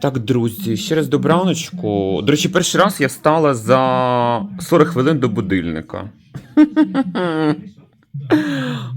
Так, друзі, ще раз добраночку. До речі, перший раз я стала за 40 хвилин до будильника.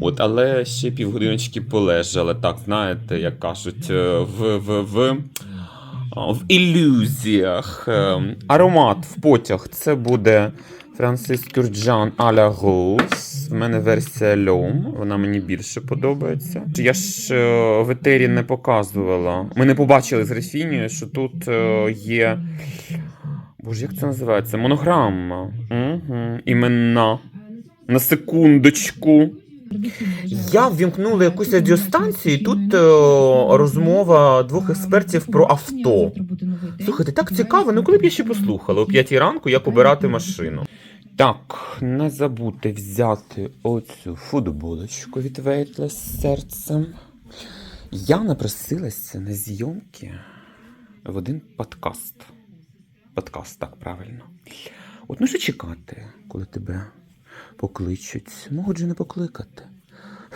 От, але ще півгодиночки полежала. Так, знаєте, як кажуть, е, в, в, в, в ілюзіях. Е, Аромат в потяг це буде Франсис Кюрджан Аля Роуз. В мене версія Льом, вона мені більше подобається. Я ж е, в етері не показувала. Ми не побачили з Рафінією, що тут е, є. Боже, як це називається? Монограма. Угу. Іменна. На секундочку. Я ввімкнула якусь радіостанцію, і тут е, розмова двох експертів про авто. Слухайте, так цікаво, ну коли б я ще послухала о п'ятій ранку, як обирати машину. Так, не забудьте взяти оцю футболочку від Вейтлес з серцем. Я напросилася на зйомки в один подкаст. Подкаст, так правильно. От ну що чекати, коли тебе покличуть? Можуть же не покликати.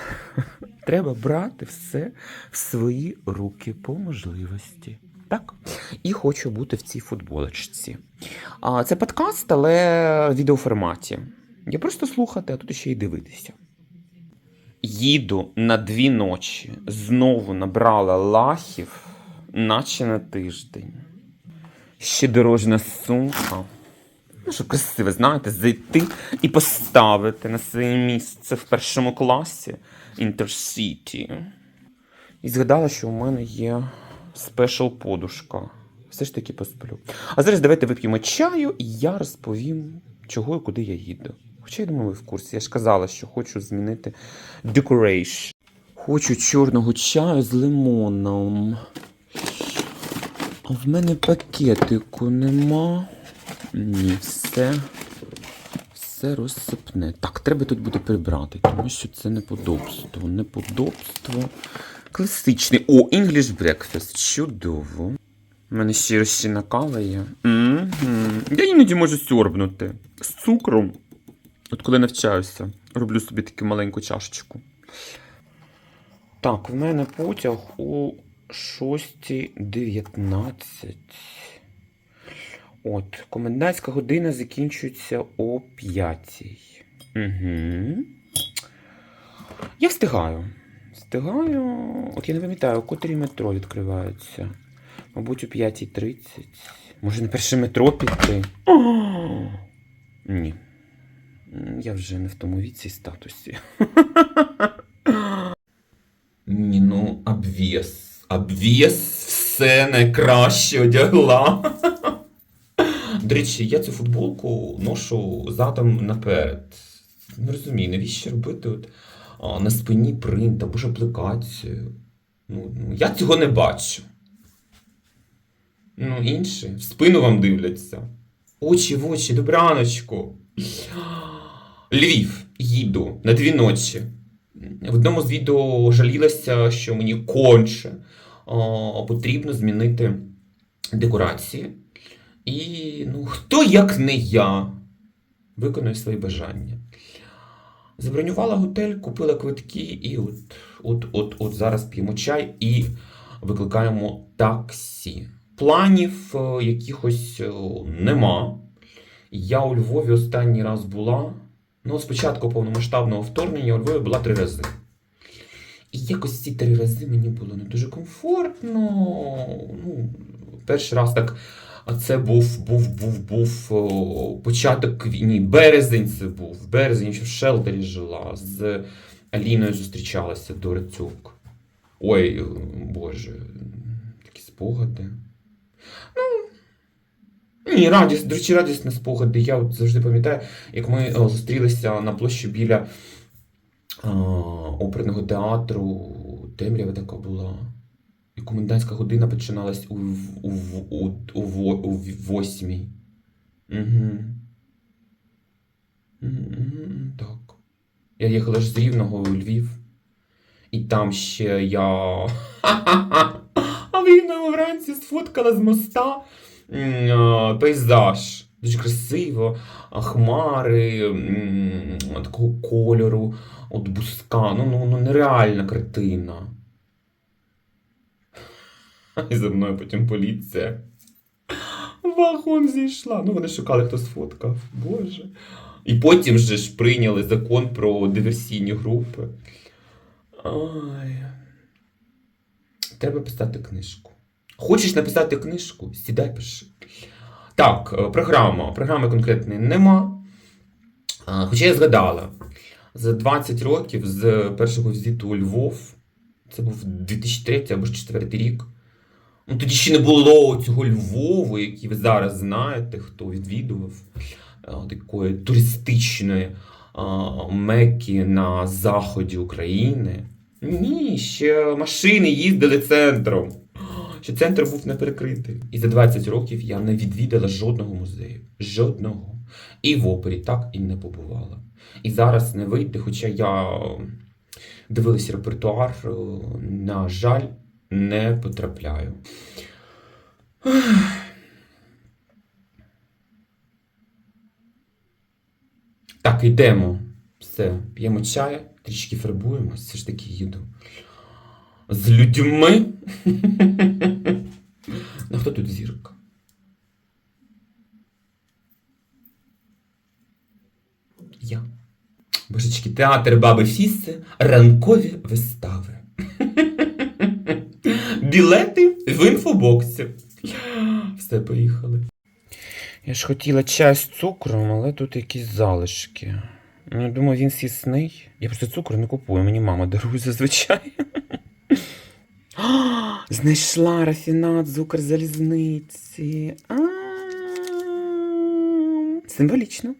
Треба брати все в свої руки по можливості. Так? І хочу бути в цій футболочці. А, це подкаст, але в відеоформаті. Я просто слухати, а тут ще й дивитися. Їду на дві ночі. Знову набрала лахів, наче на тиждень. Ще дорожна сумка. Ну, щоб красиво, знаєте, зайти і поставити на своє місце в першому класі Intercity. І згадала, що у мене є спешл подушка. Все ж таки посплю. А зараз давайте вип'ємо чаю, і я розповім, чого і куди я їду. Хоча я думаю, ви в курсі. Я ж казала, що хочу змінити decoration. Хочу чорного чаю з лимоном. А в мене пакетику нема. Ні, все. Все розсипне. Так, треба тут буде прибрати, тому що це неподобство. Неподобство. Класичний. О, English breakfast. Чудово. У мене ще розчинна кава є. Мгм. Я іноді можу сьорбнути. З цукром. От коли навчаюся, роблю собі таку маленьку чашечку. Так, в мене потяг у 6.19. От, комендантська година закінчується о 5. Угу. Я встигаю. Встигаю. От я не пам'ятаю, у котрій метро відкривається. Мабуть, о 5.30. Може, на перше метро піти? О! Ні. Я вже не в тому віці статусі. Ні, ну, обвіс. Обвіс все найкраще одягла. До речі, я цю футболку ношу задом наперед. Не розумію, навіщо робити от, на спині принт або ж аплікацію. Ну, ну, я цього не бачу. Ну, інші в спину вам дивляться. Очі в очі, добраночку. Львів, їду на дві ночі. В одному з відео жалілася, що мені конче а, потрібно змінити декорації. І ну, хто як не я виконує свої бажання. Забронювала готель, купила квитки, і от, от, от, от зараз п'ємо чай і викликаємо таксі. Планів е, якихось е, нема. Я у Львові останній раз була. Ну, спочатку повномасштабного вторгнення у Львові була три рази. І якось ці три рази мені було не дуже комфортно. Ну, перший раз так. А це був, був, був, був початок війни. Березень це був. Березень ще в Шелтері жила. З Аліною зустрічалася до Рецюк. Ой, Боже, такі спогади. Ну, ні, радість, до речі, радісні спогади. Я от завжди пам'ятаю, як ми о, зустрілися на площі біля а, оперного театру. Темрява така була. І комендантська година починалась у, у, у, у, у, восьмій. Угу. Так. Я їхала ж з Рівного у Львів. І там ще я. А в Рівному вранці сфоткала з моста пейзаж. Дуже красиво, хмари такого кольору, от буска. Ну, ну, ну нереальна картина. І за мною потім поліція. Вагон зійшла. Ну, вони шукали, хто сфоткав. Боже. І потім же ж прийняли закон про диверсійні групи. Ай. Треба писати книжку. Хочеш написати книжку? Сідай, пиши. Так, е, програма. Програми конкретної нема. Хоча я згадала, за 20 років з першого візиту у Львов, це був 2003 або ж 2004 рік. Ну, тоді ще не було цього Львову, який ви зараз знаєте, хто відвідував такої туристичної а, мекки на заході України. Ні, ще машини їздили центром. Ще центр був не перекритий. І за 20 років я не відвідала жодного музею. Жодного. І в опері так і не побувала. І зараз не вийде, хоча я дивилася репертуар, е, на жаль, не потрапляю. Так, йдемо. Все, п'ємо чай, трішки фарбуємось, все ж таки їду. З людьми. Ну, хто тут зірка? Я. Божечки, театр баби Фіси, ранкові вистави. Білети в інфобоксі. Все, поїхали. Я ж хотіла чай з цукром, але тут якісь залишки. Ну, думаю, він сісний. Я просто цукру не купую, мені мама дарує зазвичай. Знайшла рафінат з Укрзалізниці. Символічно.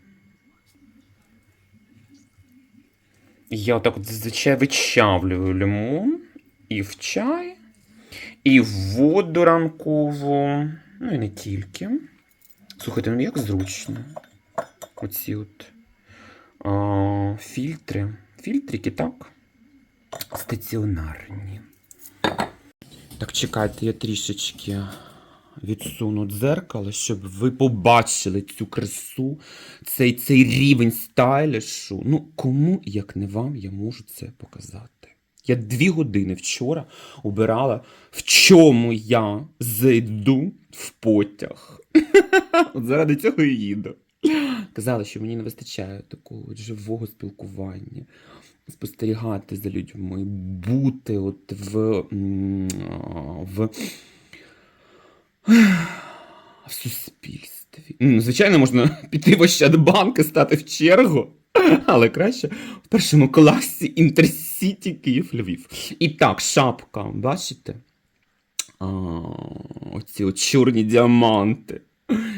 Я отак от зазвичай вичавлюю лимон і в чай, і воду ранкову. Ну і не тільки. Слухайте, ну як зручно. Оці от а, фільтри. Фільтрики, так? Стаціонарні. Так, чекайте, я трішечки відсуну дзеркало, щоб ви побачили цю красу, цей, цей рівень стайлішу. Ну, кому, як не вам, я можу це показати. Я дві години вчора обирала, в чому я зайду в потяг. От заради цього і їду. Казали, що мені не вистачає такого живого спілкування, спостерігати за людьми, бути от в, в, в суспільстві. М, Звичайно, можна піти в Ощадбанк і стати в чергу, але краще в першому класі Інтерсіті Київ Львів. І так, шапка, бачите? А, оці от чорні діаманти,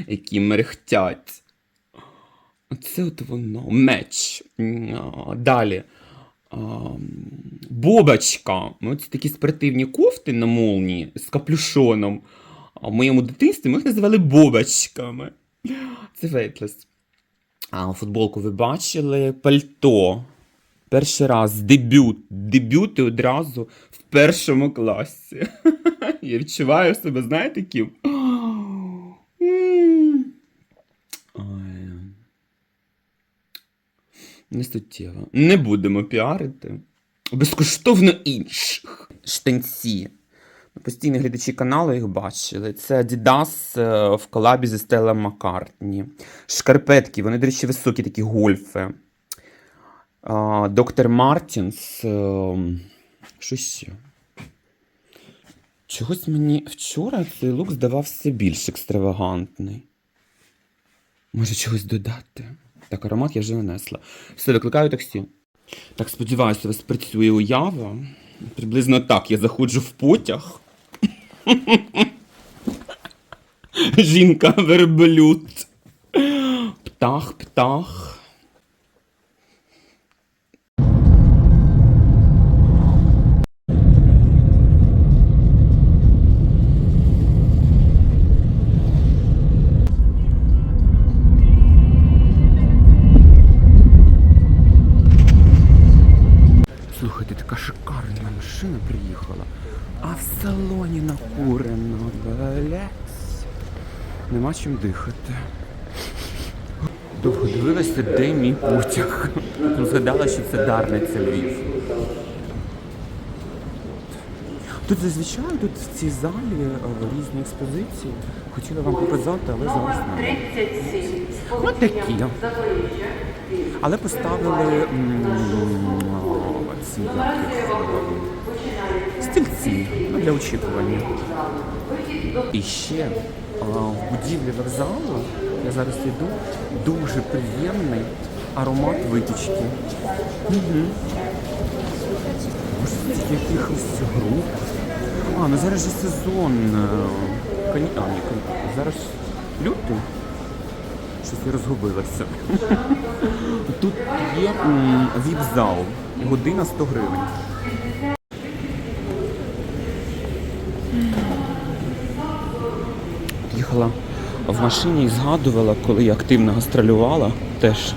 які мерехтять. Оце от воно, меч. А, Далі. А, Бобочка. Ось такі спортивні кофти на молнії з капюшоном. А в моєму дитинстві ми їх називали бобочками. Це вейтлес. А футболку ви бачили? Пальто. Перший раз дебют. Дебют одразу в першому класі. Я відчуваю себе, знаєте, ким? М. Ой. Не суттєво. Не будемо піарити. Безкоштовно інших. Штанці. Постійні глядачі каналу їх бачили. Це Adidas е, в колабі зі Стелла Маккартні. Шкарпетки, вони, до речі, високі такі гольфи. Доктор Мартінс. е, Що ще? Чогось мені вчора цей лук здавався більш екстравагантний. Може, чогось додати? Так, аромат я вже нанесла. Все, викликаю таксі. Так, сподіваюся, у вас працює уява. Приблизно так я заходжу в потяг. Жінка верблюд. Птах, птах. Нема чим дихати. Довго дивилася, де мій потяг. Потім згадала, що це Дарниця Львів. Тут зазвичай тут в цій залі е, різні експозиції. Хотіла вам показати, але зараз не. 37. Ну такі. Але поставили ці стільці для очікування. І ще в будівлі вокзалу, я зараз йду, дуже приємний аромат випічки. Угу. якихось груп. А, ну зараз же сезон. е, Коні... А, ні, зараз лютий. Щось я розгубилася. Тут є віп-зал. Година 100 гривень. Їхала в машині і згадувала, коли я активно гастролювала теж.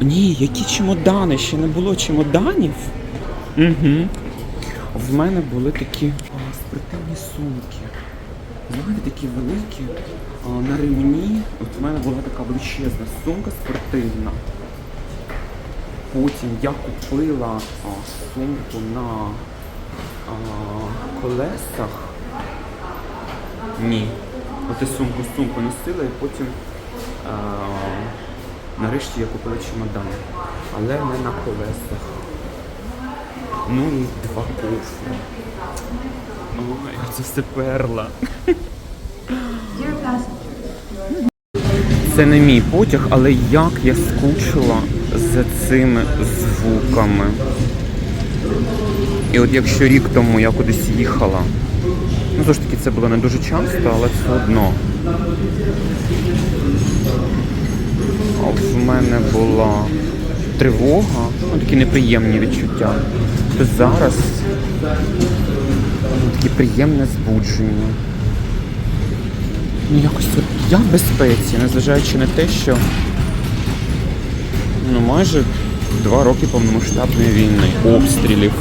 Ні, які чемодани? Ще не було чемоданів. Угу. В мене були такі спортивні сумки. Знаєте, такі великі а, на ремні. От в мене була така величезна сумка спортивна. Потім я купила а, сумку на а, колесах. Ні. Я сумку сумку носила і потім а, нарешті я купила чемодан. Але не на колесах. Ну і два кофри. Ой, це все перла. Це не мій потяг, але як я скучила за цими звуками. І от якщо рік тому я кудись їхала, ну знову ж таки це було не дуже часто, але все одно. В мене була тривога, ну такі неприємні відчуття. То зараз таке приємне збудження. Ну якось я в безпеці, незважаючи на те, що ну майже два роки повномасштабної війни, обстрілів.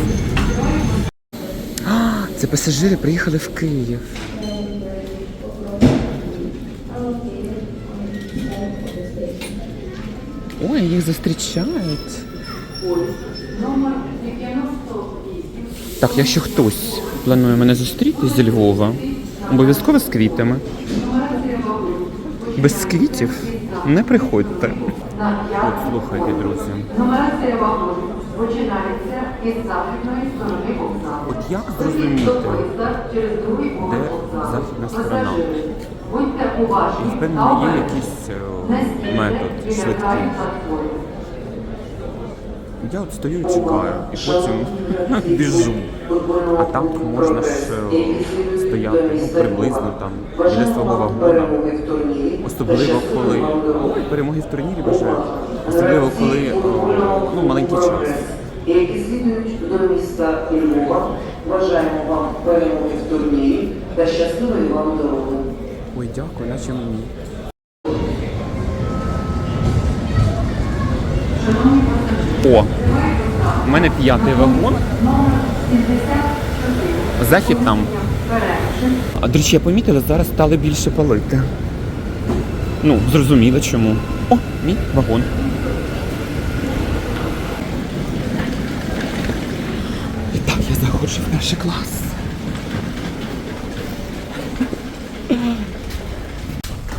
Це пасажири приїхали в Київ. Ой, їх зустрічають. Так, якщо хтось планує мене зустріти зі Львова, обов'язково з квітами. Без квітів не приходьте. От слухайте, друзі. Починається із західної сторони вокзалу. От як зрозуміти, До поїзда через другий поверх вокзалу. західна сторона? Пасажири, Будьте уважні. Та є якийсь е, метод швидкий. Я от стою і чекаю, і потім біжу. А там можна ж е, стояти ну, приблизно там біля свого вагона. Особливо коли перемоги в турнірі бажаю. Особливо коли о, ну, маленький час. які слідують до міста Львова. Бажаємо вам перемоги в турнірі та щасливої вам дороги. Ой, дякую, наче мені. О, у мене п'ятий вагон. Захід там. А, до речі, я помітила, зараз стали більше палити. Ну, зрозуміло чому. О, мій вагон. І так, я заходжу в перший клас.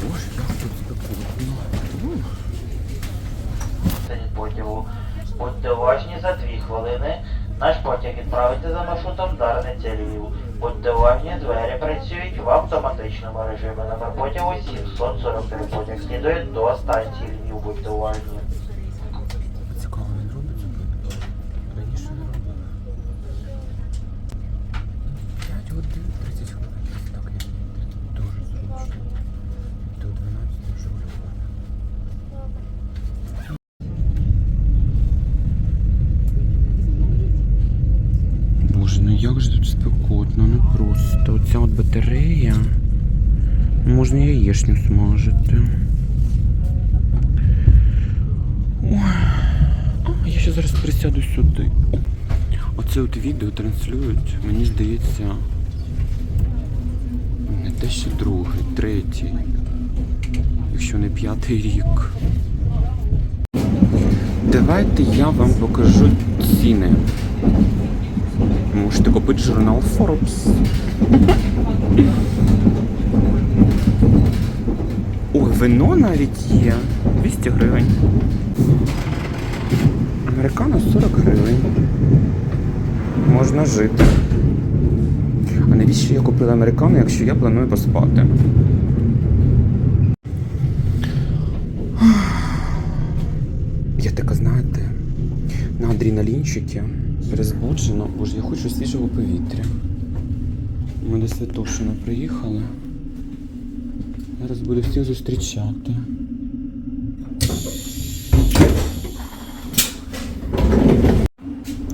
Боже, тут спекотно. Стані потягу. Будьте уважні за дві хвилини. Наш потяг відправиться за маршрутом Дарниця Львів. Будьте уважні, двері працюють в автоматичному режимі. Номер потягу Можна яєчню смажити. Ой. Я ще зараз присяду сюди. Оце от відео транслюють, мені здається, не те що другий, третій, якщо не п'ятий рік. Давайте я вам покажу ціни. Можете купити журнал Forbes. Ой, вино навіть є. 200 гривень. Американо 40 гривень. Можна жити. А навіщо я купила американо, якщо я планую поспати? Я така, знаєте, на адреналінчики розбуджена. Боже, я хочу свіжого повітря. Ми до Святошина приїхали. Зараз буду всіх зустрічати.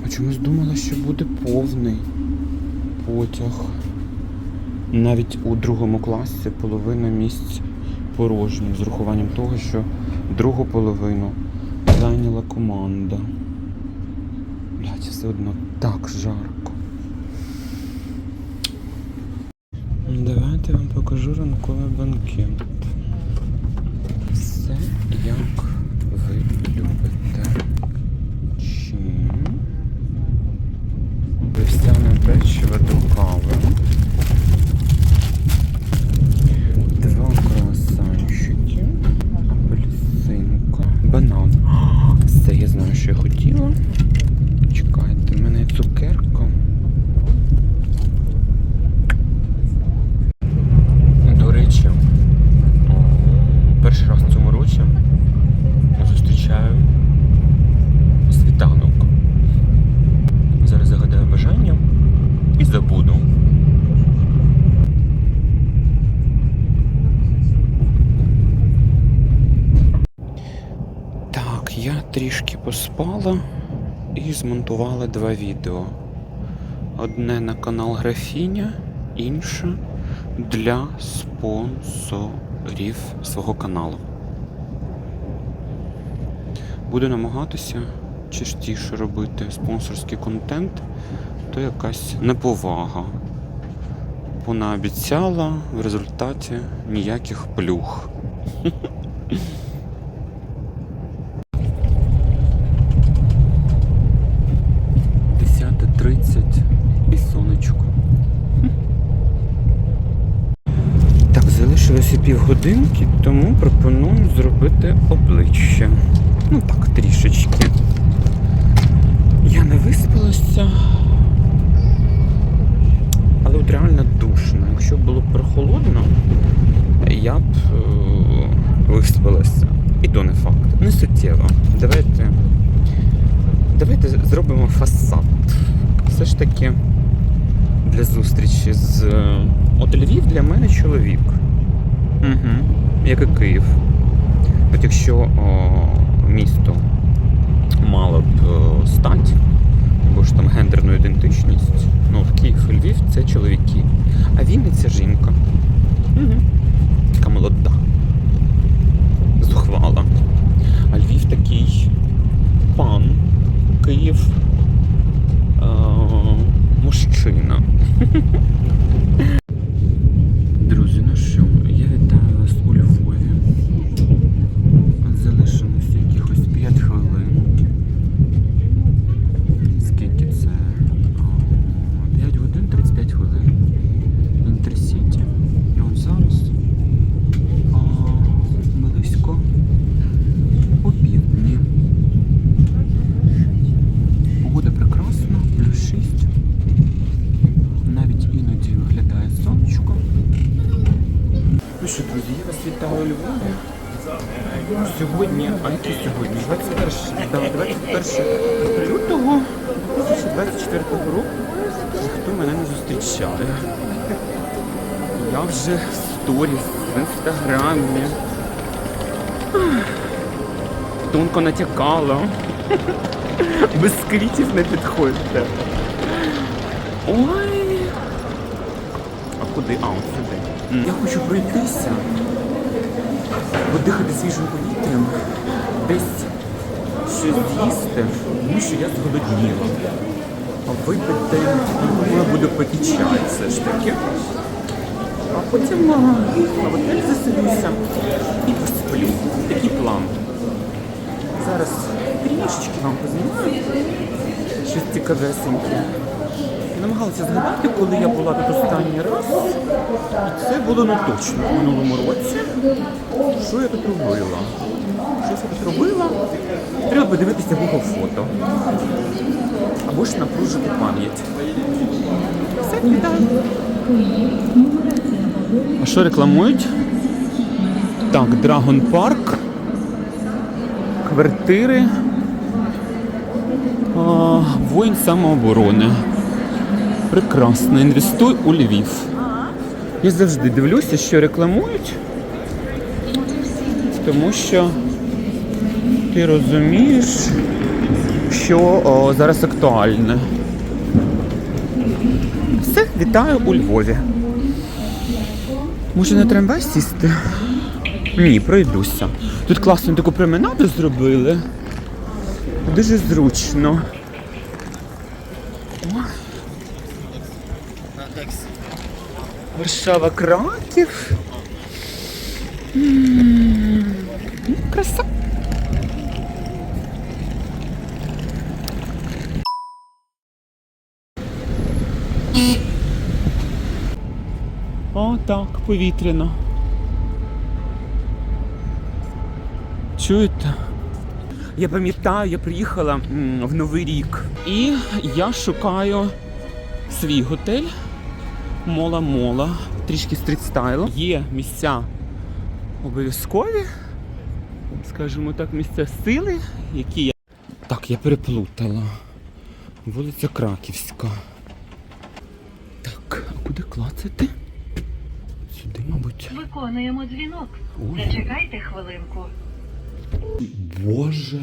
А чомусь думала, що буде повний потяг. Навіть у другому класі половина місць порожні, з урахуванням того, що другу половину зайняла команда. Блять, все одно так жарко. Давайте я вам покажу ранковий банкет. Все як ви любите. Чим? Вівсяне печиво до кави. Два круасанчики. Апельсинка. Банан. Це я знаю, що я хотіла. Чекайте, в мене є цукерка. До речі, о, перший раз в цьому році зустрічаю світанок. Зараз загадаю бажання і забуду. Так, я трішки поспала і змонтувала два відео. Одне на канал Графіня, інше для спонсорів свого каналу. Буду намагатися частіше робити спонсорський контент, то якась неповага. Вона обіцяла в результаті ніяких плюх. Десяте тридцять і сонечко. Так, залишилося півгодинки, тому пропоную зробити обличчя. Ну так, трішечки. Я не виспалася. Але от реально душно. Якщо було прохолодно, я б е- виспалася. І то не факт. Не суттєво. Давайте. Давайте зробимо фасад. Все ж таки для зустрічі з. е, От Львів для мене чоловік. Угу. Як і Київ. От якщо о, місто мало б о, стать, або ж там гендерну ідентичність, ну от Київ і Львів це чоловіки. А Вінниця жінка. Угу. Така молода. Зухвала. А Львів такий пан. Київ. Е, мужчина. Друзі, ну що, я вітаю вас у Львові. Залишилось якихось 5 хвилин. Скільки це? О, 5 годин 35 хвилин. Інтерсіті. І от зараз о, близько опівдні. Погода прекрасна, плюс 6. Навіть іноді виглядає сонечко. Ну що, друзі, я вас вітаю у Львові. Сьогодні, а який сьогодні? 21, да, 21 лютого 2024 року. Ніхто мене не зустрічає. Я вже в сторіс, в інстаграмі. Тонко натякала. Без квітів не підходьте. Ой. А куди? А, от сюди. Я хочу пройтися, подихати свіжим повітрям, десь щось з'їсти, тому що я зголодніла. А випити я буду пити чай все ж таки. А потім а, в готель заселюся і посплю. Такий план. Зараз трішечки вам познімаю. Щось цікавесеньке. Я намагалася згадати, коли я була тут останній раз. І це було не точно в минулому році. Що я тут робила? Я тут робила? Треба подивитися Google фото. Або ж напружити пам'ять. Все, вітаю. А що рекламують? Так, Драгон Парк. Квартири. А, воїн самооборони. Прекрасно. Інвестуй у Львів. Я завжди дивлюся, що рекламують. Тому що ти розумієш, що о, зараз актуальне. Все, вітаю у Львові. Може на трамвай сісти? Ні, пройдуся. Тут класно таку променаду зробили. Дуже зручно. Варшава Краків. Краса. О, так, повітряно. Чуєте? Я пам'ятаю, я приїхала в Новий рік. І я шукаю свій готель. Мола-мола. Трішки стрітстайлу. Є місця обов'язкові. Скажімо так, місця сили, які я. Так, я переплутала. Вулиця Краківська. Так, а куди клацати? Виконуємо дзвінок. Зачекайте хвилинку. Боже,